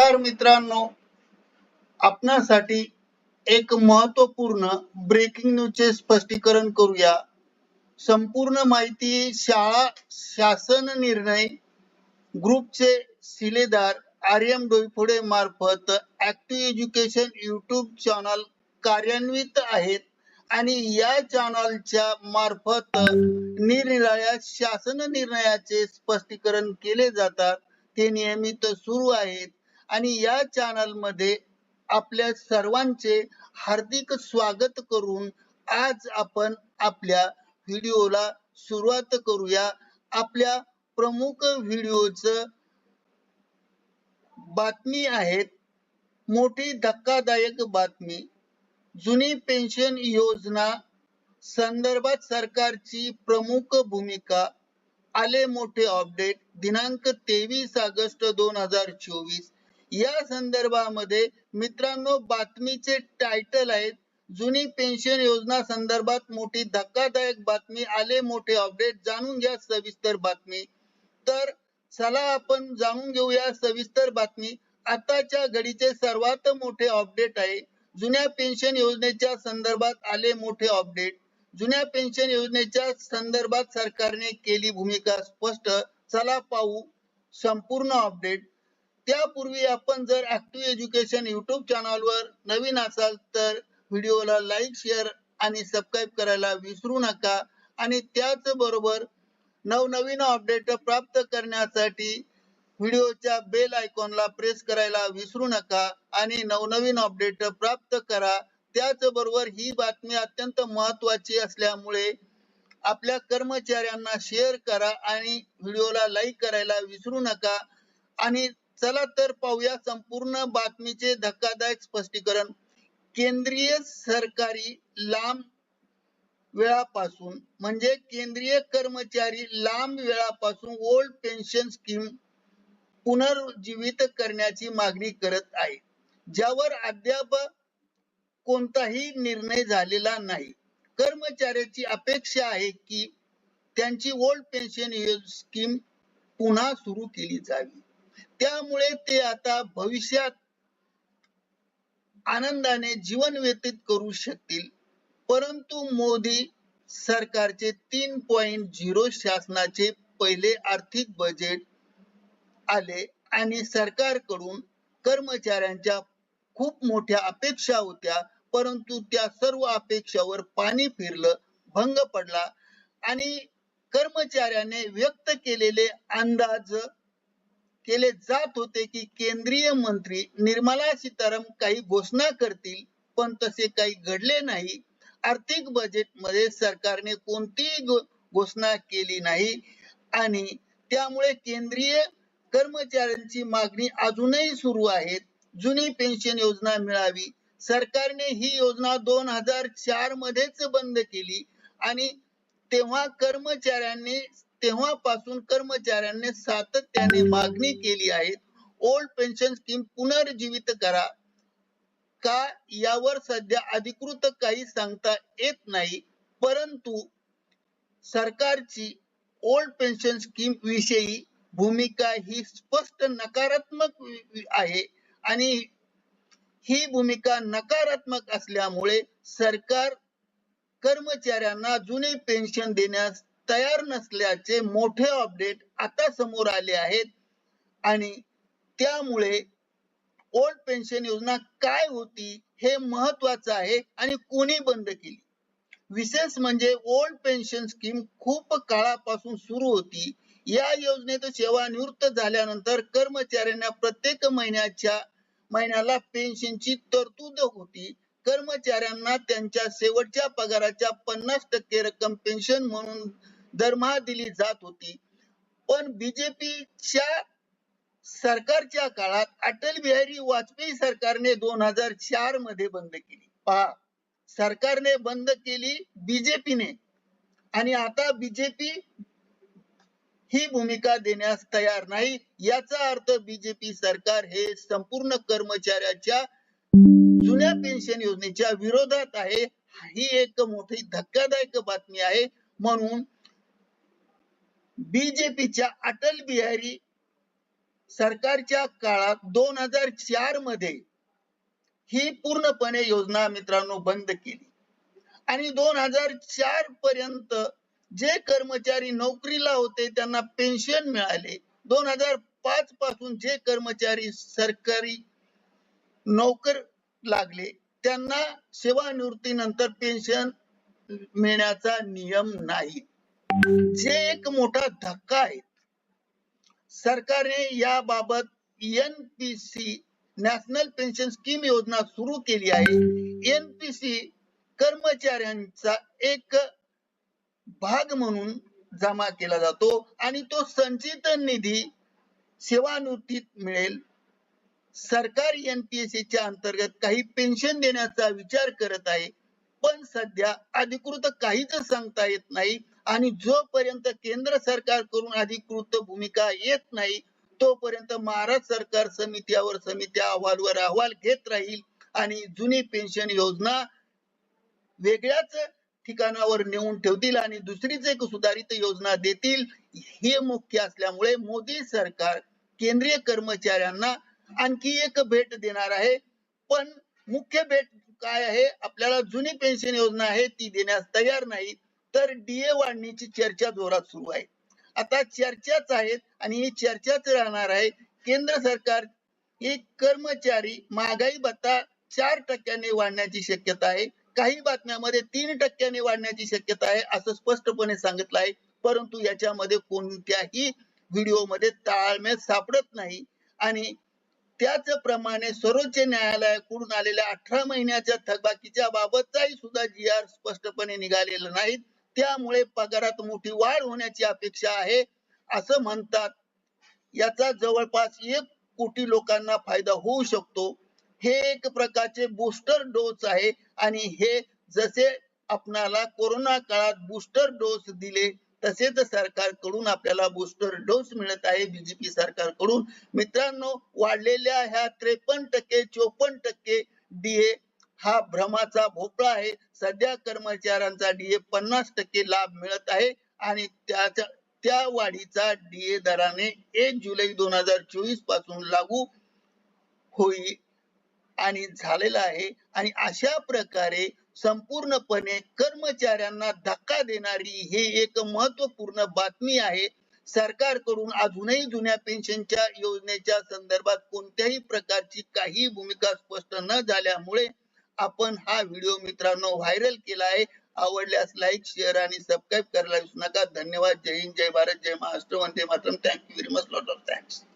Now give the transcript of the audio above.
नमस्कार मित्रांनो. आपणासाठी एक महत्त्वपूर्ण ब्रेकिंग न्यूजचे स्पष्टीकरण करूया. संपूर्ण माहिती शाळा शासन निर्णय ग्रुपचे शिलेदार आर्यम डोईफोडे मार्फत ऍक्टिव्ह एज्युकेशन युट्यूब चॅनल कार्यान्वित आहेत आणि या चॅनलच्या मार्फत निरनिराळ्या शासन निर्णयाचे स्पष्टीकरण केले जातात. ते नियमित सुरू आहेत. आणि या चॅनलमध्ये आपल्या सर्वांचे हार्दिक स्वागत करून आज आपण आपल्या व्हिडिओला सुरुवात करूया. आपल्या प्रमुख व्हिडिओच बातमी आहेत. मोठी धक्कादायक बातमी. जुनी पेन्शन योजना संदर्भात सरकारची प्रमुख भूमिका. आले मोठे अपडेट दिनांक तेवीस ऑगस्ट दोन हजार चोवीस. या संदर्भामध्ये मित्रांनो बातमीचे टायटल आहेत जुनी पेन्शन योजना संदर्भात मोठी धक्कादायक बातमी आले मोठे अपडेट जाणून घ्या सविस्तर बातमी. तर चला आपण जाणून घेऊया सविस्तर बातमी. आताच्या घडीचे सर्वात मोठे अपडेट आहे जुन्या पेन्शन योजनेच्या संदर्भात आले मोठे अपडेट जुन्या पेन्शन योजनेच्या संदर्भात सरकारने केली भूमिका स्पष्ट. चला पाहू संपूर्ण अपडेट त्यापूर्वी आपण जर ऍक्टिव्ह एज्युकेशन युट्यूब चॅनलवर नवीन असाल तर व्हिडिओला लाईक शेअर आणि सबस्क्राईब करायला विसरू नका. आणि त्याच बरोबर नवनवीन अपडेट प्राप्त करण्यासाठी व्हिडिओच्या बेल आयकॉनला प्रेस करायला विसरू नका आणि नवनवीन अपडेट प्राप्त करा. त्याचबरोबर ही बातमी अत्यंत महत्वाची असल्यामुळे आपल्या कर्मचाऱ्यांना शेअर करा आणि व्हिडिओला लाईक करायला विसरू नका. आणि चला तर पाहूया संपूर्ण बातमीचे धक्कादायक स्पष्टीकरण. केंद्रीय सरकारी लांब वेळापासून म्हणजे केंद्रीय कर्मचारी लांब वेळापासून ओल्ड पेन्शन स्कीम पुनर्जीवित करण्याची मागणी करत आहे. ज्यावर अद्याप कोणताही निर्णय झालेला नाही. कर्मचाऱ्याची अपेक्षा आहे की त्यांची ओल्ड पेन्शन स्कीम पुन्हा सुरू केली जावी. त्यामुळे ते आता भविष्यात आनंदाने जीवन व्यतीत करू शकतील. परंतु मोदी सरकारचे तीन पॉइंट झिरो शासनाचे पहिले आर्थिक बजेट आले आणि सरकारकडून कर्मचाऱ्यांच्या खूप मोठ्या अपेक्षा होत्या परंतु त्या सर्व अपेक्षावर पाणी फिरलं भंग पडला आणि कर्मचाऱ्याने व्यक्त केलेले अंदाज केले जात होते की केंद्रीय मंत्री निर्मला सीताराम काही घोषणा करतील पण तसे काही घडले नाही. आर्थिक बजेटमध्ये सरकारने कोणतीही घोषणा केली नाही. आणि त्यामुळे केंद्रीय कर्मचाऱ्यांची मागणी अजूनही सुरू आहे. जुनी पेन्शन योजना मिळावी. सरकारने ही योजना दोन हजार चार मध्येच बंद केली. आणि तेव्हा कर्मचाऱ्यांनी तेव्हापासून कर्मचाऱ्यांनी सातत्याने मागणी केली आहे. ओल्ड पेन्शन स्कीम पुनर्जीवित करा. का यावर सध्या अधिकृत काही सांगता येत नाही परंतु सरकारची ओल्ड पेन्शन स्कीम विषयी भूमिका ही स्पष्ट नकारात्मक आहे आणि ही भूमिका नकारात्मक असल्यामुळे सरकार कर्मचाऱ्यांना जुने पेन्शन देण्यास तयार नसल्याचे मोठे अपडेट आता समोर आले आहेत. आणि त्यामुळे ओल्ड पेन्शन योजना काय होती हे महत्वाचं आहे आणि कोणी बंद केली? विशेष म्हणजे ओल्ड पेन्शन स्कीम खूप काळापासून सुरू होती. या योजनेत सेवानिवृत्त झाल्यानंतर कर्मचाऱ्यांना प्रत्येक महिन्याच्या महिन्याला पेन्शनची तरतूद होती. कर्मचाऱ्यांना त्यांच्या शेवटच्या पगाराच्या पन्नास टक्के रक्कम पेन्शन म्हणून दरमहा दिली जात होती. पण बीजेपीच्या सरकारच्या काळात अटल बिहारी वाजपेयी सरकारने दोन हजार चारमध्ये बंद केली. पहा सरकारने बंद केली बीजेपीने. आणि आता बीजेपी ही भूमिका देण्यास तयार नाही. याचा अर्थ बीजेपी सरकार हे संपूर्ण कर्मचाऱ्याच्या जुन्या पेन्शन योजनेच्या विरोधात आहे. ही एक मोठी धक्कादायक बातमी आहे. म्हणून बीजेपीच्या अटल बिहारी सरकारच्या काळात दोन हजार चारमध्ये ही पूर्णपणे योजना मित्रांनो बंद केली. आणि दोन हजार चार पर्यंत जे कर्मचारी नोकरीला होते त्यांना पेन्शन मिळाले. दोन हजार पाच पासून जे कर्मचारी सरकारी नोकर लागले त्यांना सेवानिवृत्तीनंतर पेन्शन मिळण्याचा नियम नाही. जे एक मोठा धक्का आहे. सरकारने याबाबत एनपीसी नॅशनल पेन्शन स्कीम योजना सुरू केली आहे. एनपीसी कर्मचाऱ्यांचा एक भाग म्हणून जमा केला जातो आणि तो संचित निधी सेवानिवृत्तीत मिळेल. सरकार एनपीएससी च्या अंतर्गत काही पेन्शन देण्याचा विचार करत आहे पण सध्या अधिकृत काहीच सांगता येत नाही. आणि जोपर्यंत केंद्र सरकार करून अधिकृत भूमिका येत नाही तोपर्यंत महाराष्ट्र सरकार समित्यावर समित्या अहवालवर अहवाल घेत राहील आणि जुनी पेन्शन योजना वेगळ्याच ठिकाणावर नेऊन ठेवतील आणि दुसरीच एक सुधारित योजना देतील हे मुख्य असल्यामुळे मोदी सरकार केंद्रीय कर्मचाऱ्यांना आणखी एक भेट देणार आहे. पण मुख्य भेट काय आहे? आपल्याला जुनी पेन्शन योजना आहे ती देण्यास तयार नाही. तर डीए वाढणीची चर्चा जोरात सुरू आहे. आता चर्चाच आहेत आणि ही चर्चाच राहणार आहे. केंद्र सरकार एक कर्मचारी महागाई भत्ता चार टक्क्याने वाढण्याची शक्यता आहे. काही बातम्यामध्ये तीन टक्क्याने वाढण्याची शक्यता आहे असं स्पष्टपणे सांगितलं आहे. परंतु याच्यामध्ये कोणत्याही व्हिडिओमध्ये ताळमेळ सापडत नाही. आणि त्याचप्रमाणे सर्वोच्च न्यायालयाकडून आलेल्या अठरा महिन्याच्या थकबाकीच्या बाबतचाही सुद्धा जी आर स्पष्टपणे निघालेला नाही. त्यामुळे पगारात मोठी वाढ होण्याची अपेक्षा आहे असं म्हणतात. याचा जवळपास एक कोटी लोकांना फायदा होऊ शकतो. हे एक प्रकारचे बूस्टर डोस आहे आणि हे जसे आपणाला कोरोना काळात बूस्टर डोस दिले तसेच सरकारकडून आपल्याला बूस्टर डोस मिळत आहे बीजेपी सरकारकडून. मित्रांनो वाढलेल्या ह्या त्रेपन्न टक्के चोपन्न टक्के डीए हा भ्रमाचा भोपळा आहे. सध्या कर्मचाऱ्यांचा डीए पन्नास टक्के लाभ मिळत आहे आणि त्याचा त्या वाढीचा डीए दराने एक जुलै दोन हजार चोवीसपासून लागू होईल आणि झालेला आहे. आणि अशा प्रकारे संपूर्णपणे कर्मचाऱ्यांना धक्का देणारी हे एक महत्त्वपूर्ण बातमी आहे. सरकारकडून अजूनही जुन्या पेन्शनच्या योजनेच्या संदर्भात कोणत्याही प्रकारची काही भूमिका स्पष्ट न झाल्यामुळे आपण हा व्हिडिओ मित्रांनो व्हायरल केला आहे. आवडल्यास लाईक शेअर आणि सबस्क्राईब करायला विसरू नका. धन्यवाद. जय हिंद जय भारत जय Maharashtra. Vande Mataram. Thank you very much lot of thanks